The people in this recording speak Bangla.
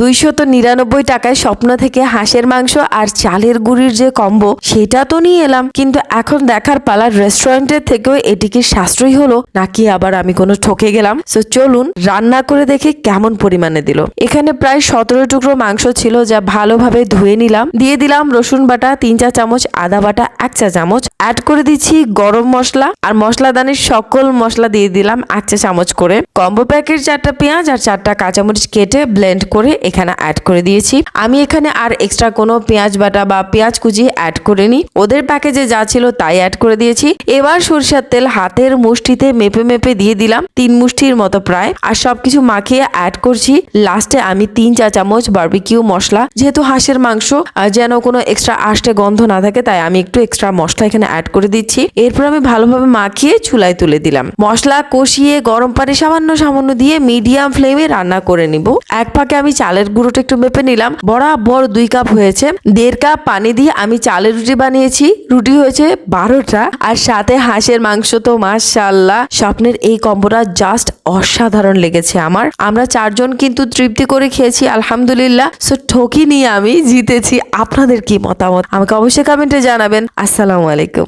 দুইশত নিরানব্বই টাকায় স্বপ্ন থেকে হাঁসের মাংস আর চালের গুঁড়ির যে কম্বো, সেটা তো নিয়ে এলাম। কিন্তু এখন দেখার পালার রেস্টুরেন্টের থেকেও এটি কি সাশ্রয়ী হলো, নাকি আবার আমি কোনো ঠকে গেলাম? তো চলুন রান্না করে দেখে কেমন পরিমাণে দিল। এখানে প্রায় সতেরো টুকরো মাংস ছিল যা ভালোভাবে ধুয়ে নিলাম। দিয়ে দিলাম রসুন বাটা, তিন চা চামচ, আদা বাটা, এক চা চামচ। অ্যাড করে দিচ্ছি গরম মশলা আর মশলাদানির সকল মশলা দিয়ে দিলাম এক চা চামচ করে। কম্বো প্যাকের চারটা পেঁয়াজ আর চারটা কাঁচামরিচ কেটে ব্লেন্ড করে এখানে অ্যাড করে দিয়েছি। আমি এখানে আর এক্সট্রা কোনো পেঁয়াজ বাটা বা পেঁয়াজ কুচি অ্যাড করিনি। ওদের প্যাকেজে যা ছিল তাই অ্যাড করে দিয়েছি। এবার সরিষার তেল হাতের মুষ্টিতে মেপে মেপে দিয়ে দিলাম। তিন মুষ্টির মতো প্রায়। আর সবকিছু মাখিয়ে অ্যাড করছি। লাস্টে আমি তিন চা চামচ বার্বিকিউ মশলা। যেহেতু হাঁসের মাংস যেন কোনো এক্সট্রা আষ্টে গন্ধ না থাকে, তাই আমি একটু এক্সট্রা মশলা এখানে অ্যাড করে দিচ্ছি। এরপর আমি ভালোভাবে মাখিয়ে চুলায় তুলে দিলাম। মশলা কষিয়ে গরম পানি সামান্য সামান্য দিয়ে মিডিয়াম ফ্লেমে রান্না করে নিব। এক পাকে আমি চালের গুঁড়োটা একটু মেপে নিলাম। বরাবর দুই কাপ হয়েছে। দেড় কাপ পানি দিয়ে আমি চালের রুটি বানিয়েছি। রুটি হয়েছে বারোটা। আর সাথে হাঁসের মাংস তো মাশাল্লাহ স্বপ্নের এই কম্বোটা জাস্ট অসাধারণ লেগেছে আমার। আমরা চারজন কিন্তু তৃপ্তি করে খেয়েছি, আলহামদুলিল্লাহ। সো ঠকি নিয়ে আমি, জিতেছি। আপনাদের কি মতামত? আমাকে অবশ্যই কমেন্টে জানাবেন। আসসালামু আলাইকুম।